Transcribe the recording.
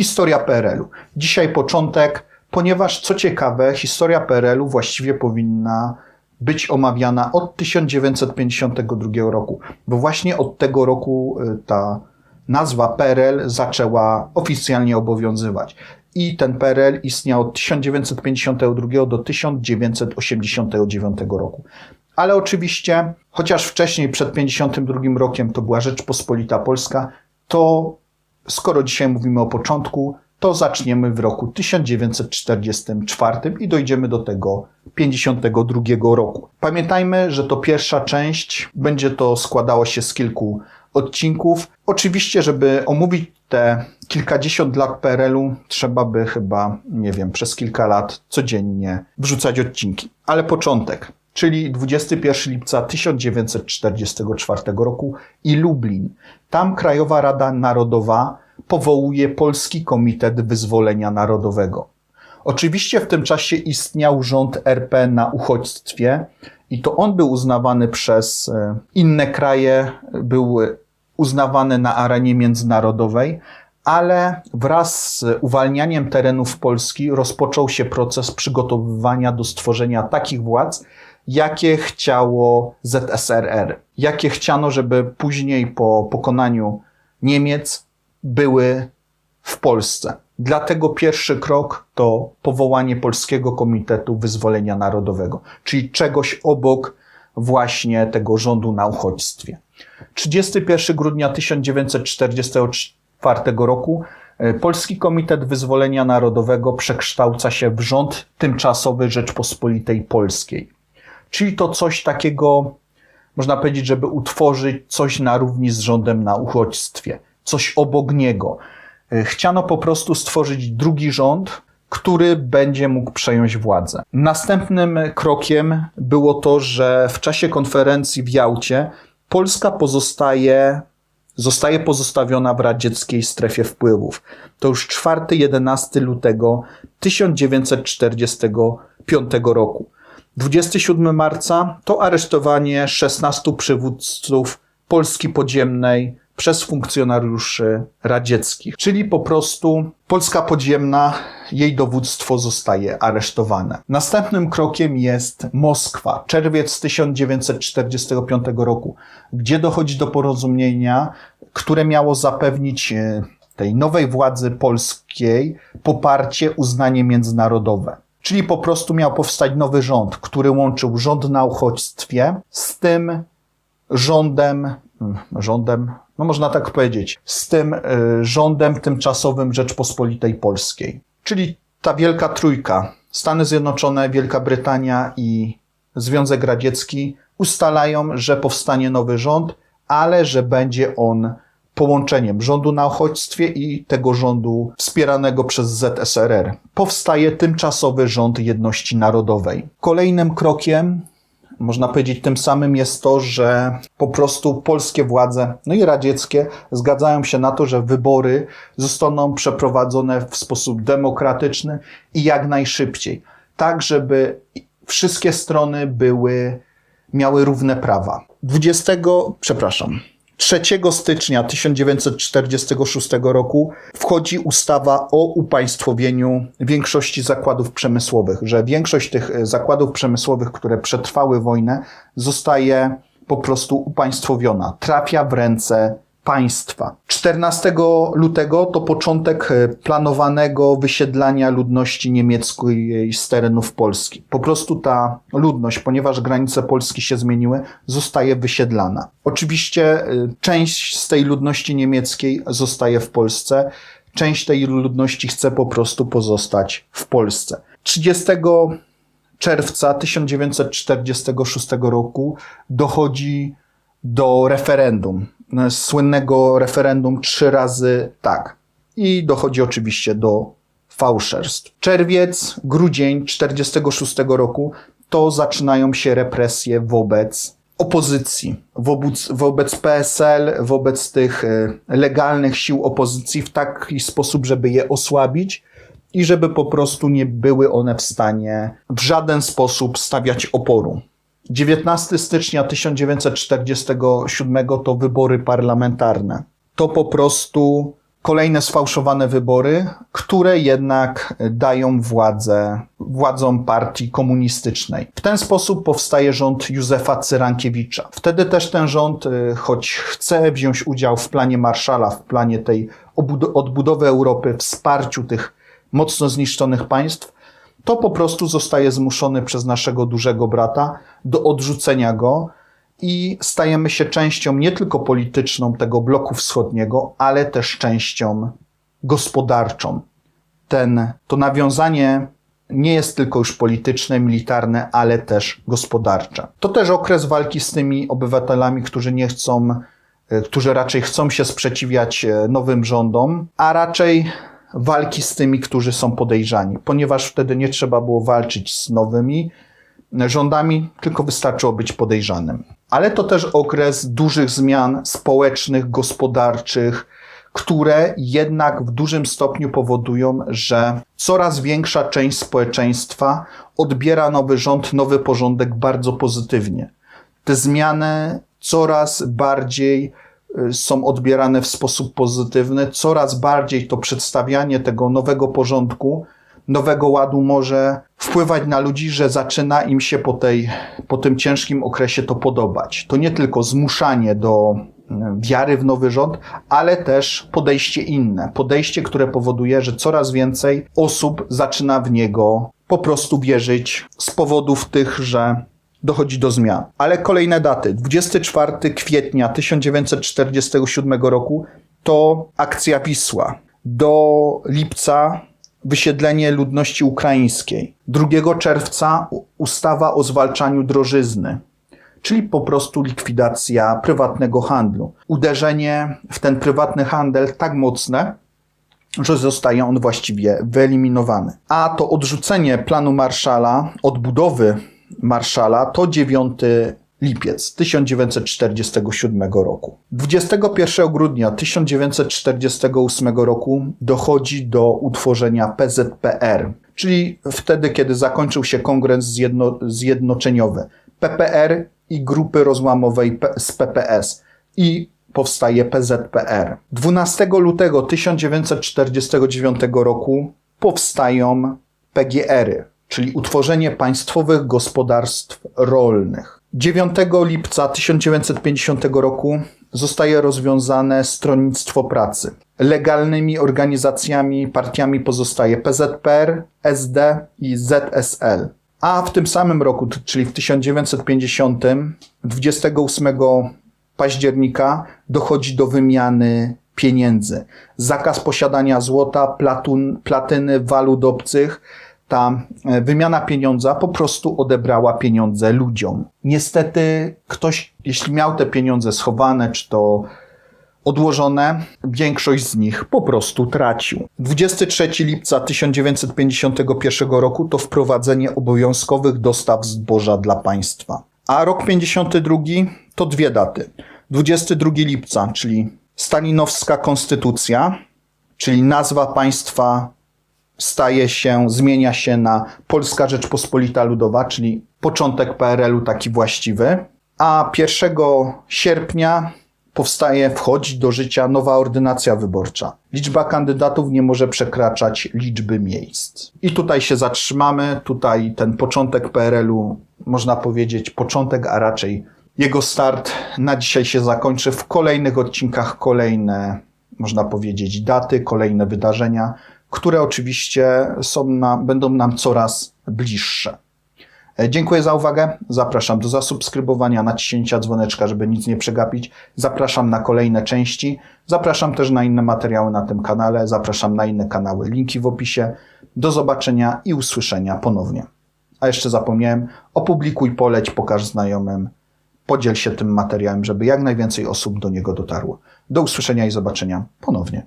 Historia PRL-u. Dzisiaj początek, ponieważ co ciekawe, historia PRL-u właściwie powinna być omawiana od 1952 roku, bo właśnie od tego roku y, ta nazwa PRL zaczęła oficjalnie obowiązywać. I ten PRL istniał od 1952 do 1989 roku. Ale oczywiście, chociaż wcześniej, przed 1952 rokiem, to była Rzeczpospolita Polska, to skoro dzisiaj mówimy o początku, to zaczniemy w roku 1944 i dojdziemy do tego 52 roku. Pamiętajmy, że to pierwsza część, będzie to składało się z kilku odcinków. Oczywiście, żeby omówić te kilkadziesiąt lat PRL-u, trzeba by chyba, nie wiem, przez kilka lat codziennie wrzucać odcinki. Ale początek, czyli 21 lipca 1944 roku i Lublin. Tam Krajowa Rada Narodowa powołuje Polski Komitet Wyzwolenia Narodowego. Oczywiście w tym czasie istniał rząd RP na uchodźstwie i to on był uznawany przez e, inne kraje, był uznawany na arenie międzynarodowej, ale wraz z uwalnianiem terenów Polski rozpoczął się proces przygotowywania do stworzenia takich władz, jakie chciało ZSRR, jakie chciano, żeby później po pokonaniu Niemiec były w Polsce. Dlatego pierwszy krok to powołanie Polskiego Komitetu Wyzwolenia Narodowego, czyli czegoś obok właśnie tego rządu na uchodźstwie. 31 grudnia 1944 roku e, Polski Komitet Wyzwolenia Narodowego przekształca się w rząd tymczasowy Rzeczpospolitej Polskiej. Czyli to coś takiego, można powiedzieć, żeby utworzyć coś na równi z rządem na uchodźstwie, coś obok niego. E, chciano po prostu stworzyć drugi rząd, który będzie mógł przejąć władzę. Następnym krokiem było to, że w czasie konferencji w Jałcie Polska pozostaje, zostaje pozostawiona w radzieckiej strefie wpływów. To już 4-11 lutego 1945 roku. 27 marca to aresztowanie 16 przywódców Polski podziemnej przez funkcjonariuszy radzieckich. Czyli po prostu Polska podziemna, jej dowództwo zostaje aresztowane. Następnym krokiem jest Moskwa, czerwiec 1945 roku, gdzie dochodzi do porozumienia, które miało zapewnić e, tej nowej władzy polskiej poparcie, uznanie międzynarodowe. Czyli po prostu miał powstać nowy rząd, który łączył rząd na uchodźstwie z tym rządem, mm, rządem, no można tak powiedzieć, z tym y, rządem tymczasowym Rzeczpospolitej Polskiej. Czyli ta wielka trójka, Stany Zjednoczone, Wielka Brytania i Związek Radziecki ustalają, że powstanie nowy rząd, ale że będzie on połączeniem rządu na uchodźstwie i tego rządu wspieranego przez ZSRR. Powstaje tymczasowy rząd jedności narodowej. Kolejnym krokiem można powiedzieć, tym samym jest to, że po prostu polskie władze, no i radzieckie, zgadzają się na to, że wybory zostaną przeprowadzone w sposób demokratyczny i jak najszybciej. Tak, żeby wszystkie strony były, miały równe prawa. 20, przepraszam, 3 stycznia 1946 roku wchodzi ustawa o upaństwowieniu większości zakładów przemysłowych, że większość tych e, zakładów przemysłowych, które przetrwały wojnę, zostaje po prostu upaństwowiona, trafia w ręce państwa. 14 lutego to początek e, planowanego wysiedlania ludności niemieckiej z terenów Polski. Po prostu ta ludność, ponieważ granice Polski się zmieniły, zostaje wysiedlana. Oczywiście e, część z tej ludności niemieckiej zostaje w Polsce, część tej ludności chce po prostu pozostać w Polsce. 30 czerwca 1946 roku dochodzi do referendum słynnego referendum trzy razy tak. I dochodzi oczywiście do fałszerstw. Czerwiec, grudzień 46 roku to zaczynają się represje wobec opozycji, wobec, wobec PSL, wobec tych e, legalnych sił opozycji w taki sposób, żeby je osłabić i żeby po prostu nie były one w stanie w żaden sposób stawiać oporu. 19 stycznia 1947 to wybory parlamentarne. To po prostu kolejne sfałszowane wybory, które jednak dają władzę władzom partii komunistycznej. W ten sposób powstaje rząd Józefa Cyrankiewicza. Wtedy też ten rząd, y, choć chce wziąć udział w planie Marszala, w planie tej odbudowy Europy, wsparciu tych mocno zniszczonych państw, to po prostu zostaje zmuszony przez naszego dużego brata do odrzucenia go i stajemy się częścią nie tylko polityczną tego bloku wschodniego, ale też częścią gospodarczą. Ten, to nawiązanie nie jest tylko już polityczne, militarne, ale też gospodarcze. To też okres walki z tymi obywatelami, którzy nie chcą, e, którzy raczej chcą się sprzeciwiać e, nowym rządom, a raczej walki z tymi, którzy są podejrzani, ponieważ wtedy nie trzeba było walczyć z nowymi rządami, tylko wystarczyło być podejrzanym. Ale to też okres dużych zmian społecznych, gospodarczych, które jednak w dużym stopniu powodują, że coraz większa część społeczeństwa odbiera nowy rząd, nowy porządek bardzo pozytywnie. Te zmiany coraz bardziej są odbierane w sposób pozytywny, coraz bardziej to przedstawianie tego nowego porządku, nowego ładu może wpływać na ludzi, że zaczyna im się po, tej, po tym ciężkim okresie to podobać. To nie tylko zmuszanie do wiary w nowy rząd, ale też podejście inne. Podejście, które powoduje, że coraz więcej osób zaczyna w niego po prostu wierzyć z powodów tych, że dochodzi do zmian. Ale kolejne daty. 24 kwietnia 1947 roku to akcja Wisła. Do lipca wysiedlenie ludności ukraińskiej. 2 czerwca ustawa o zwalczaniu drożyzny czyli po prostu likwidacja prywatnego handlu. Uderzenie w ten prywatny handel tak mocne, że zostaje on właściwie wyeliminowany. A to odrzucenie planu Marszala, odbudowy Marszala to 9 lipiec 1947 roku. 21 grudnia 1948 roku dochodzi do utworzenia PZPR, czyli wtedy, kiedy zakończył się kongres zjedno zjednoczeniowy. PPR i grupy rozłamowej z PPS i powstaje PZPR. 12 lutego 1949 roku powstają PGR-y, czyli utworzenie państwowych gospodarstw rolnych. 9 lipca 1950 roku zostaje rozwiązane stronnictwo pracy. Legalnymi organizacjami, partiami pozostaje PZPR, SD i ZSL. A w tym samym roku, czyli w 1950, 28 października dochodzi do wymiany pieniędzy. Zakaz posiadania złota, platun, platyny, walut obcych. Ta e, wymiana pieniądza po prostu odebrała pieniądze ludziom. Niestety ktoś, jeśli miał te pieniądze schowane, czy to odłożone, większość z nich po prostu tracił. 23 lipca 1951 roku to wprowadzenie obowiązkowych dostaw zboża dla państwa. A rok 52 to dwie daty. 22 lipca, czyli Stalinowska Konstytucja, czyli nazwa państwa staje się, zmienia się na Polska Rzeczpospolita Ludowa, czyli początek PRL-u taki właściwy. A 1 sierpnia powstaje, wchodzi do życia nowa ordynacja wyborcza. Liczba kandydatów nie może przekraczać liczby miejsc. I tutaj się zatrzymamy. Tutaj ten początek PRL-u, można powiedzieć, początek, a raczej jego start na dzisiaj się zakończy. W kolejnych odcinkach kolejne, można powiedzieć, daty, kolejne wydarzenia, które oczywiście są na, będą nam coraz bliższe. E, dziękuję za uwagę. Zapraszam do zasubskrybowania, naciśnięcia dzwoneczka, żeby nic nie przegapić. Zapraszam na kolejne części. Zapraszam też na inne materiały na tym kanale. Zapraszam na inne kanały. Linki w opisie. Do zobaczenia i usłyszenia ponownie. A jeszcze zapomniałem, opublikuj, poleć, pokaż znajomym. Podziel się tym materiałem, żeby jak najwięcej osób do niego dotarło. Do usłyszenia i zobaczenia ponownie.